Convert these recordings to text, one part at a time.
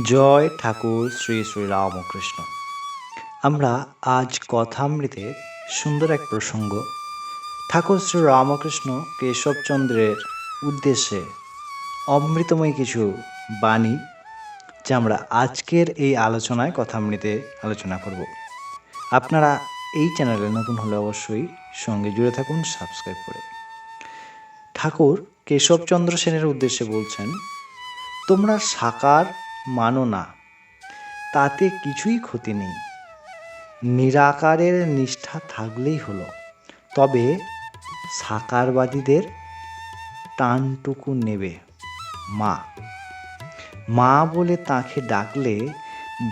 জয় ঠাকুর শ্রী শ্রী রামকৃষ্ণ। আমরা আজ কথামৃতে সুন্দর এক প্রসঙ্গ, ঠাকুর শ্রী রামকৃষ্ণ কেশবচন্দ্রের উদ্দেশ্যে অমৃতময় কিছু বাণী, যা আমরা আজকের এই আলোচনায় কথামৃতে আলোচনা করব। আপনারা এই চ্যানেলে নতুন হলে অবশ্যই সঙ্গে জুড়ে থাকুন, সাবস্ক্রাইব করে। ঠাকুর কেশবচন্দ্র সেনের উদ্দেশ্যে বলছেন, তোমরা সাকার মানো না। তাতে কিছুই ক্ষতি নেই। নিরাকারের নিষ্ঠা থাকলেই হলো। তবে সাকারবাদীদের টানটুকু নেবে মা। মা বলে তাকে ডাকলে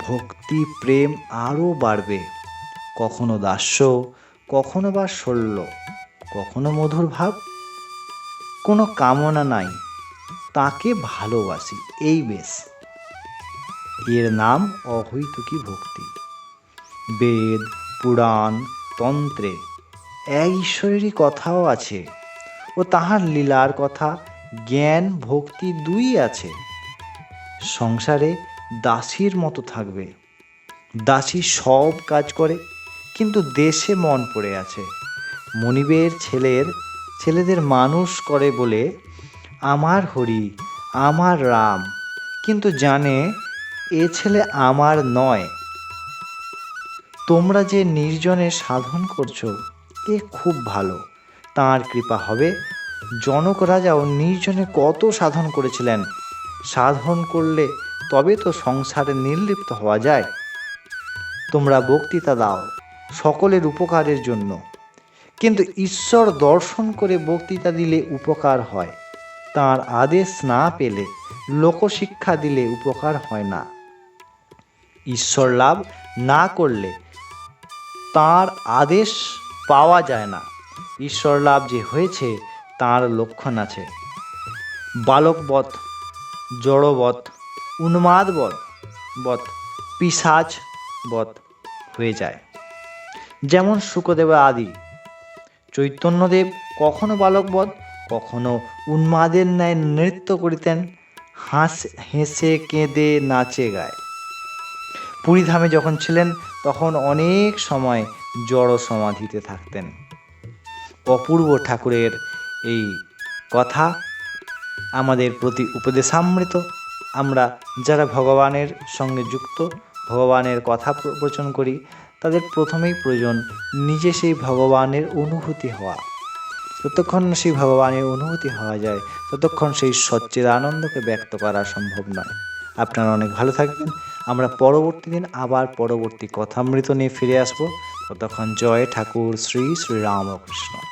ভক্তি, প্রেম আরও বাড়বে। কখনো দাস্য, কখনো বা শল্য, কখনো মধুর ভাব। কোনো কামনা নাই। তাকে ভালোবাসি, এই বেশ। এর নাম অহৈতুকী ভক্তি। বেদ, পুরাণ, তন্ত্রে এক ঈশ্বরেরই কথাও আছে ও তাহার লীলার কথা, জ্ঞান, ভক্তি দুই আছে। সংসারে দাসীর মতো থাকবে। দাসী সব কাজ করে, কিন্তু দেশে মন পড়ে আছে। মনিবের ছেলের, ছেলেদের মানুষ করে বলে, আমার হরি, আমার রাম। কিন্তু জানে এ ছেলে আমার নয়। তোমরা যে নির্জনে সাধন করছ এ খুব ভালো। তাঁর কৃপা হবে। জনক রাজাও নির্জনে কত সাধন করেছিলেন। সাধন করলে তবে তো সংসারে নির্লিপ্ত হওয়া যায়। তোমরা বক্তৃতা দাও সকলের উপকারের জন্য। কিন্তু ঈশ্বর দর্শন করে বক্তৃতা দিলে উপকার হয়। তার আদেশ না পেলে লোকশিক্ষা দিলে উপকার হয় না। ঈশ্বর লাভ না করলে তার আদেশ পাওয়া যায় না। ঈশ্বর লাভ যে হয়েছে, তার লক্ষণ আছে। বালকবধ জড়বধ উন্মাদবধ বধ পিসাজ বধ হয়ে যায়। যেমন শুকদেব আদি। চৈতন্যদেব কখনো বালকবধ কখনো উন্মাদের ন্যায় নৃত্য করিতেন। হাস হেসে কেঁদে নাচে গায়। পুরীধামে যখন ছিলেন, তখন অনেক সময় জড় সমাধিতে থাকতেন। অপূর্ব ঠাকুরের এই কথা আমাদের প্রতি উপদেশামৃত। আমরা যারা ভগবানের সঙ্গে যুক্ত, ভগবানের কথা প্রবচন করি, তাদের প্রথমেই প্রয়োজন নিজে সেই ভগবানের অনুভূতি হওয়া। যতক্ষণ সেই ভগবানের অনুভূতি হওয়া যায়, ততক্ষণ সেই সচ্চের আনন্দকে ব্যক্ত করা সম্ভব নয়। আপনারা অনেক ভালো থাকবেন। আমরা পরবর্তী দিন আবার পরবর্তী কথামৃত নিয়ে ফিরে আসব। ততক্ষণ জয় ঠাকুর, শ্রী শ্রী রামকৃষ্ণ।